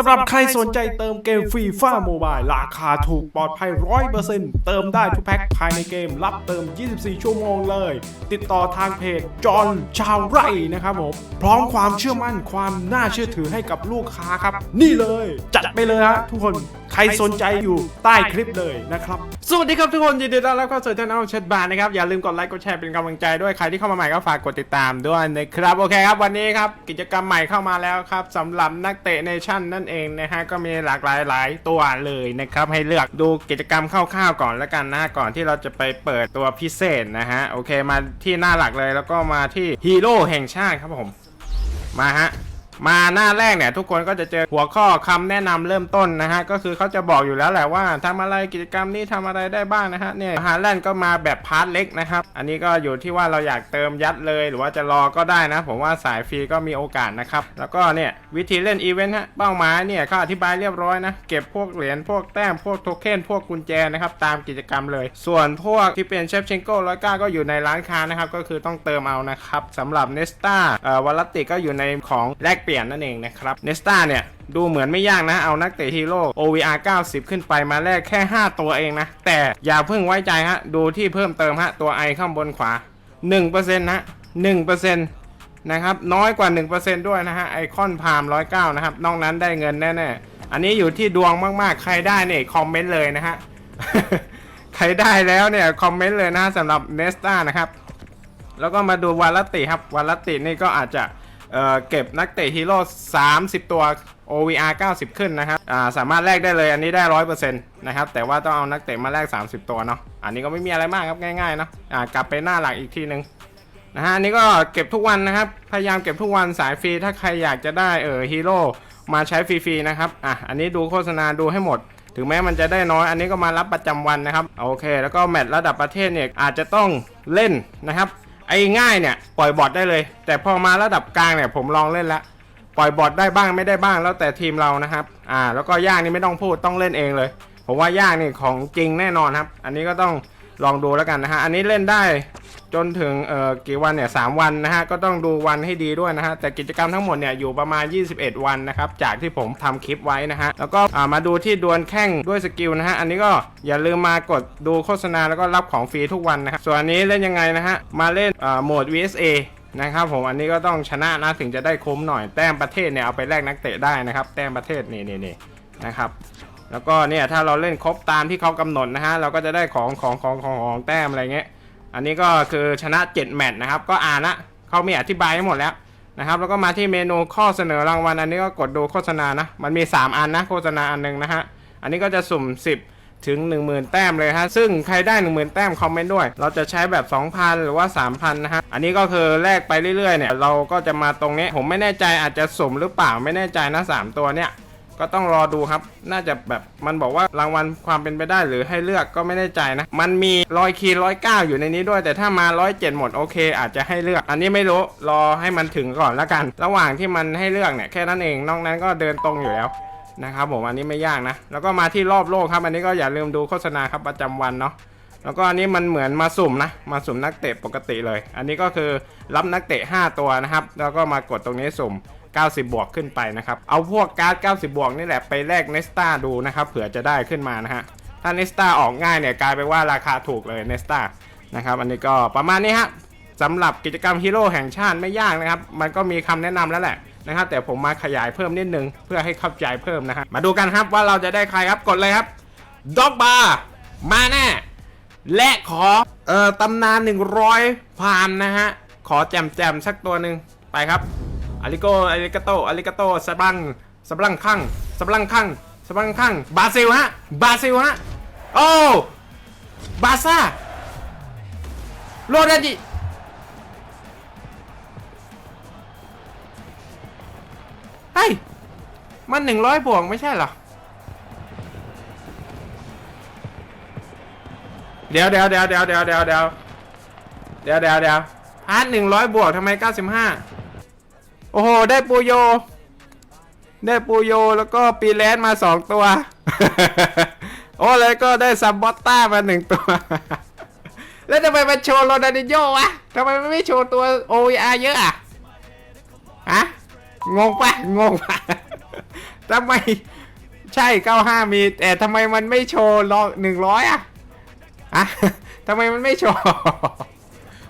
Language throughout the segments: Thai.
สำหรับใครสนใจเติมเกมฟรีฟ้าโมบายราคาถูกปลอดภัย 100%เติมได้ทุกแพ็คภายในเกม รับเติม 24 ชั่วโมงเลย ติดต่อทางเพจจอนชาวไร่นะครับผม พร้อมความเชื่อมั่นความน่าเชื่อถือให้กับลูกค้าครับ นี่เลย จัดไปเลยฮะทุกคน รสนใจอยู่ใต้คลิปเลยนะครับ สวัสดีครับทุกคนยินดีต้อนรับเข้าสู่ช่องแชทบาร์นะครับ อย่าลืมกดไลค์กดแชร์เป็นกำลังใจด้วยใครที่เข้ามาใหม่ก็ฝากกดติดตามด้วยนะครับ โอเคครับ วันนี้ครับ กิจกรรมใหม่เข้ามาแล้วครับสำหรับนักเตะเนชั่นนั่นเองนะฮะก็มีหลากหลายหลายตัวเลยนะครับให้เลือกดูกิจกรรมคร่าวๆก่อนแล้วกันนะก่อนที่เราจะไปเปิดตัวพิเศษนะฮะโอเคมาที่หน้าหลักเลยแล้วก็มาที่ฮีโร่แห่งชาติครับผมมาฮะ มาหน้าแรกเนี่ยทุกคนก็จะเจอหัวข้อคำแนะนำเริ่มต้นนะฮะก็คือเขาจะบอกอยู่แล้วแหละว่าทำอะไรกิจกรรมนี้ทำอะไรได้บ้างนะฮะเนี่ยฮาแลนด์ก็มาแบบพาร์ทเล็กนะครับ อันนี้ก็อยู่ที่ว่าเราอยากเติมยัดเลย หรือว่าจะรอก็ได้นะ ผมว่าสายฟรีก็มีโอกาสนะครับ แล้วก็เนี่ยวิธีเล่นอีเวนต์ฮะเป้าหมายเนี่ยเขาอธิบายเรียบร้อยนะ เก็บพวกเหรียญพวกแต้มพวกโทเค็นพวกกุญแจนะครับตามกิจกรรมเลย ส่วนพวกที่เป็นเชฟเชงโก้ร้อยเก้าก็อยู่ในร้านค้านะครับก็คือต้องเติมเอานะครับสำหรับเนสตาเอ่อวอลติก็อยู่ในของแลกปลี่ยนนั่นเองนะครับเนสตาเนี่ยดูเหมือนไม่ยากนะ เอานักเตะฮีโร่ OVR 90 ขึ้นไปมาแลกแค่ 5 ตัวเองนะ แต่อย่าเพิ่งไว้ใจฮะ ดูที่เพิ่มเติมฮะ ตัวไอข้างบนขวา 1%นะ1%นะครับ น้อยกว่า 1%ด้วยนะฮะ ไอคอนพาม109 นะครับ นอกนั้นได้เงินแน่ๆ อันนี้อยู่ที่ดวงมากๆ ใครได้เนี่ยคอมเมนต์เลยนะฮะ ใครได้แล้วเนี่ยคอมเมนต์เลยนะสำหรับเนสตานะครับ แล้วก็มาดูวาลติครับ วาลตินี่ก็อาจจะ เอ่อเก็บนักเตะฮีโร่30 ตัว OVR 90 ขึ้นนะครับอ่าสามารถแลกได้เลยอันนี้ได้ 100%นะครับแต่ว่าต้องเอานักเตะมาแลก30 ตัวเนาะอันนี้ก็ไม่มีอะไรมากครับง่ายๆเนาะอ่ากลับไปหน้าหลักอีกทีนึงนะฮะอันนี้ก็เก็บทุกวันนะครับพยายามเก็บทุกวันสายฟรีถ้าใครอยากจะได้เออฮีโร่มาใช้ฟรีๆนะครับอะอันนี้ดูโฆษณาดูให้หมดถึงแม้มันจะได้น้อย อันนี้ก็มารับประจำวันนะครับ โอเค แล้วก็แมตช์ระดับประเทศเนี่ยอาจจะต้องเล่นนะครับ ไอ้ง่ายเนี่ยปล่อยบอทได้เลย แต่พอมาระดับกลางเนี่ยผมลองเล่นแล้วปล่อยบอทได้บ้างไม่ได้บ้างแล้วแต่ทีมเรานะครับ อ่า แล้วก็ยากนี่ไม่ต้องพูดต้องเล่นเองเลยผมว่ายากนี่ของจริงแน่นอนครับ อันนี้ก็ต้องลองดูแล้วกันนะฮะอันนี้เล่นได้ จนถึงเอ่อกี่วันเนี่ยสามวันนะฮะก็ต้องดูวันให้ดีด้วยนะฮะแต่กิจกรรมทั้งหมดเนี่ยอยู่ประมาณ 21 วันนะครับจากที่ผมทำคลิปไว้นะฮะแล้วก็อ่ามาดูที่ดวลแข่งด้วยสกิลนะฮะอันนี้ก็อย่าลืมมากดดูโฆษณาแล้วก็รับของฟรีทุกวันนะครับส่วนอันนี้เล่นยังไงนะฮะมาเล่นอ่าโหมด VSA นะครับผมอันนี้ก็ต้องชนะนะถึงจะได้คุ้มหน่อยแต้มประเทศเนี่ยเอาไปแลกนักเตะได้นะครับแต้มประเทศนี่นี่นี่นะครับแล้วก็เนี่ยถ้าเราเล่นครบตามที่เขากำหนดนะฮะเราก็จะได้ของของของของของแต้มอะไรเงี้ย อันนี้ก็คือชนะ 7 แมตช์นะครับ ก็อ่านละเขามีอธิบายให้หมดแล้วนะครับ แล้วก็มาที่เมนูข้อเสนอรางวัล อันนี้ก็กดดูโฆษณานะ มันมี 3 อันนะ โฆษณาอันหนึงนะฮะ อันนี้ก็จะสุ่ม 10ถึง 10,000 แต้มเลยฮะ ซึ่งใครได้ 10,000 แต้มคอมเมนต์ด้วย เราจะใช้แบบ 2,000 หรือว่า 3,000 นะฮะ อันนี้ก็คือแลกไปเรื่อยๆ เนี่ย เราก็จะมาตรงนี้ ผมไม่แน่ใจอาจจะสุ่มหรือเปล่าไม่แน่ใจนะสามตัวเนี่ย ก็ต้องรอดูครับ น่าจะแบบมันบอกว่ารางวัลความเป็นไปได้หรือให้เลือกก็ไม่แน่ใจนะ มันมีร้อยคีร้อยเก้าอยู่ในนี้ด้วย แต่ถ้ามาร้อยเจ็ดหมดโอเค อาจจะให้เลือก อันนี้ไม่รู้รอให้มันถึงก่อนแล้วกัน ระหว่างที่มันให้เลือกเนี่ยแค่นั้นเองนอกนั้นก็เดินตรงอยู่แล้วนะครับผมอันนี้ไม่ยากนะ แล้วก็มาที่รอบโลกครับ อันนี้ก็อย่าลืมดูโฆษณาครับประจำวันเนาะแล้วก็อันนี้มันเหมือนมาสุ่มนะ มาสุ่มนักเตะปกติเลย อันนี้ก็คือรับนักเตะ 5 ตัวนะครับ แล้วก็มากดตรงนี้สุ่ม 90 บวกขึ้นไปนะครับ เอาพวกการ์ด 90 บวกนี่แหละไปแลกเนสตาดูนะครับ เผื่อจะได้ขึ้นมานะฮะ ถ้าเนสตาออกง่ายเนี่ยกลายไปว่าราคาถูกเลยเนสตานะครับ อันนี้ก็ประมาณนี้ฮะสำหรับกิจกรรมฮีโร่แห่งชาติไม่ยากนะครับ มันก็มีคำแนะนำแล้วแหละนะครับ แต่ผมมาขยายเพิ่มนิดนึงเพื่อให้เข้าใจเพิ่มนะฮะ มาดูกันครับว่าเราจะได้ใครครับ กดเลยครับด็อกบาร์มาแน่ และขอเอ่อตำนาน 100พามนะฮะ ขอแจมแจมสักตัวหนึ่งไปครับ อาริโกอาริกาโตอาริกาโตสบังสบังข้างสบังข้างสบังข้างบราซิลฮะบราซิลฮะโอ้บาซ่าโรดันจิเฮ้ยมัน100บวกไม่ใช่เหรอดเดี๋ยวเดี๋ยวเดี๋ยวเดี๋ยวเดี๋ยวเดี๋ยวเดี๋ยวเดี๋ยวเดี๋ยวพาร์ทหนึ่งร้อยบวกทำไมเก้าสิบห้า โอ้โห ได้ปูโย ได้ปูโยแล้วก็ปีแลนมาสองตัว โอ้แล้วก็ได้ซัมบอตต้ามาหนึ่งตัว แล้วทำไมมาโชว์โรนัลดินโยวะทำไมมันไม่โชว์ตัว OVR เยอะอะฮะงงปะงงปะทำไมใช่ 95 มี แต่ทำไมมันไม่โชว์ลอง100อะอะทำไมมันไม่โชว์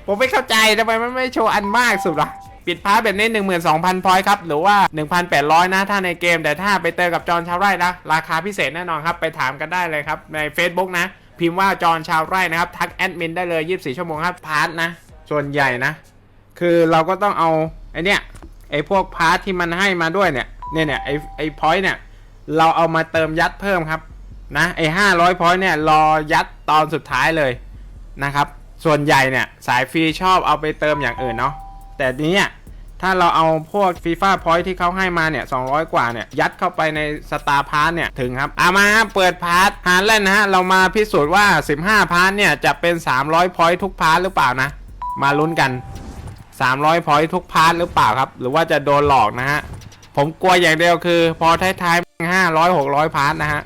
ผมไม่เข้าใจทำไมมันไม่โชว์อันมากสุดล่ะ ปิดพาร์ทแบบนี้ 12,000 พอยต์ครับ หรือว่า 1,800 นะถ้าในเกม แต่ถ้าไปเจอกับจอห์นชาวไร่นะ ราคาพิเศษแน่นอนครับ ไปถามกันได้เลยครับ ใน Facebook นะ พิมพ์ว่าจอห์นชาวไร่นะครับ ทักแอดมินได้เลย 24 ชั่วโมงครับ พาร์ทนะ ส่วนใหญ่นะ คือเราก็ต้องเอาไอเนี้ย ไอพวกพาร์ทที่มันให้มาด้วยเนี่ย เนี่ยเนี่ยไอไอพอยต์เนี่ย เราเอามาเติมยัดเพิ่มครับ นะ ไอห้าร้อยพอยต์เนี่ย รอยัดตอนสุดท้ายเลยนะครับ ส่วนใหญ่เนี่ย สายฟรีชอบเอาไปเติมอย่างอื่นเนาะ แต่ทีเนี้ย ถ้าเราเอาพวกฟีฟ่าพอยต์ที่เขาให้มาเนี่ย 200 กว่าเนี่ย ยัดเข้าไปในสตาร์พาร์ทเนี่ย ถึงครับเอามาเปิดพาร์ทฮาร์เลนนะฮะ เรามาพิสูจน์ว่า 15 พาร์ทเนี่ย จะเป็น 300 พอยต์ทุกพาร์ทหรือเปล่านะ มาลุ้นกัน 300 พอยต์ทุกพาร์ทหรือเปล่าครับ หรือว่าจะโดนหลอกนะฮะ ผมกลัวอย่างเดียวคือ พอท้ายๆห้าร้อยหกร้อยพาร์ทนะฮะ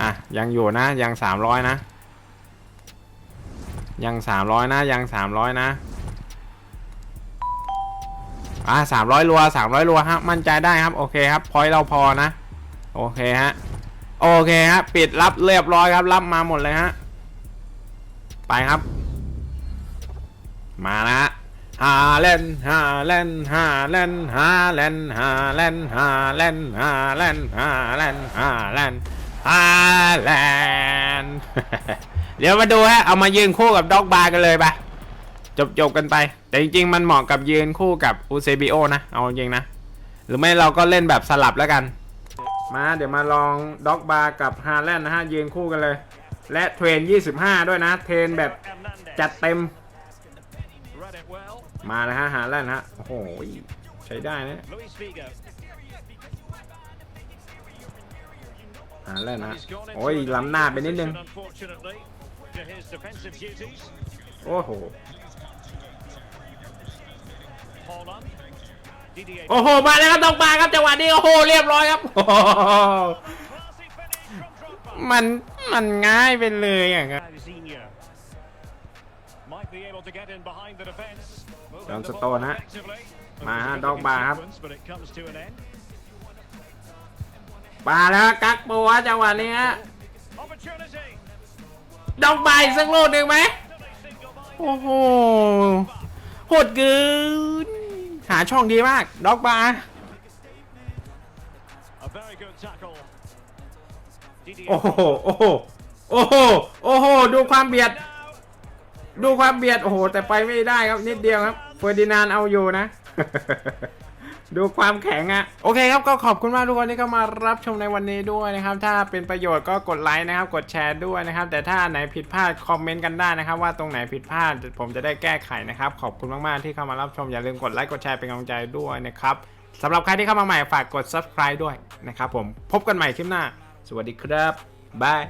อะ ยังอยู่นะ ยังสามร้อยนะ ยังสามร้อยนะ ยังสามร้อยนะ อะสามร้อยรัวสามร้อยรัวฮะมั่นใจได้ครับโอเคครับพอยเราพอนะ โอเคฮะโอเคฮะปิดรับเรียบร้อยครับ รับมาหมดเลยฮะไปครับ มานะฮะฮาเลนฮาเลนฮาเลนฮาเลนฮาเลนฮาเลนฮาเลนฮาเลนฮาเลนฮาเลนเดี๋ยวมาดูฮะ เอามายืนคู่กับด็อกบาร์กันเลยปะ จบจบกันไป แต่จริงๆ มันเหมาะกับยืนคู่กับอูเซบิโอนะ เอาจริงนะ หรือไม่เราก็เล่นแบบสลับแล้วกัน มาเดี๋ยวมาลองด็อกบาร์กับฮาแลนด์นะฮะ ยืนคู่กันเลย และเทรน 25 ด้วยนะ เทรนแบบจัดเต็ม มาแล้วฮะหาแล้วนฮะ โอ้โห ใช้ได้นะ Luis Figo. หาแลนะ He's gone into โอ้ยล้ำหน้าไปนิดนึง โอ้โห โอ้โห มาแล้วครับต้องมาครับจังหวะนี้โอ้โหเรียบร้อยครับโอ้โห Classy finish from Drogba. มันมันง่ายไปเลยอะครับ Zinho. Might be able to get in behind the defence. Moving John the ball Stones, huh? effectively. Mà ha, Difficult Drogba, in ha. sequence, But it comes to an end. มาแล้วครับกักปัวจังหวะนี้ฮะ Opportunity. ดอกใบสักลูกหนึ่งไหม Single by โอ้โหโหดเกิน หาช่องดีมากด็อกบาร์ A very good tackle. Didier. โอ้โห โอ้โห โอ้โห โอ้โห ดูความเบียด Now. ดูความเบียด โอ้โห แต่ไปไม่ได้ครับนิดเดียวครับ เฟอร์ดินานด์เอาอยู่นะ ดูความแข็งอะโอเคครับก็ขอบคุณมากทุกคนที่เข้ามารับชมในวันนี้ด้วยนะครับ ถ้าเป็นประโยชน์ก็กดไลค์นะครับ กดแชร์ด้วยนะครับ แต่ถ้าไหนผิดพลาดคอมเมนต์กันได้นะครับ ว่าตรงไหนผิดพลาดผมจะได้แก้ไขนะครับ ขอบคุณมากๆที่เข้ามารับชมอย่าลืมกดไลค์กดแชร์เป็นกำลังใจด้วยนะครับสำหรับใครที่เข้ามาใหม่ฝากกด subscribe ด้วยนะครับผมพบกันใหม่คลิปหน้า สวัสดีครับบาย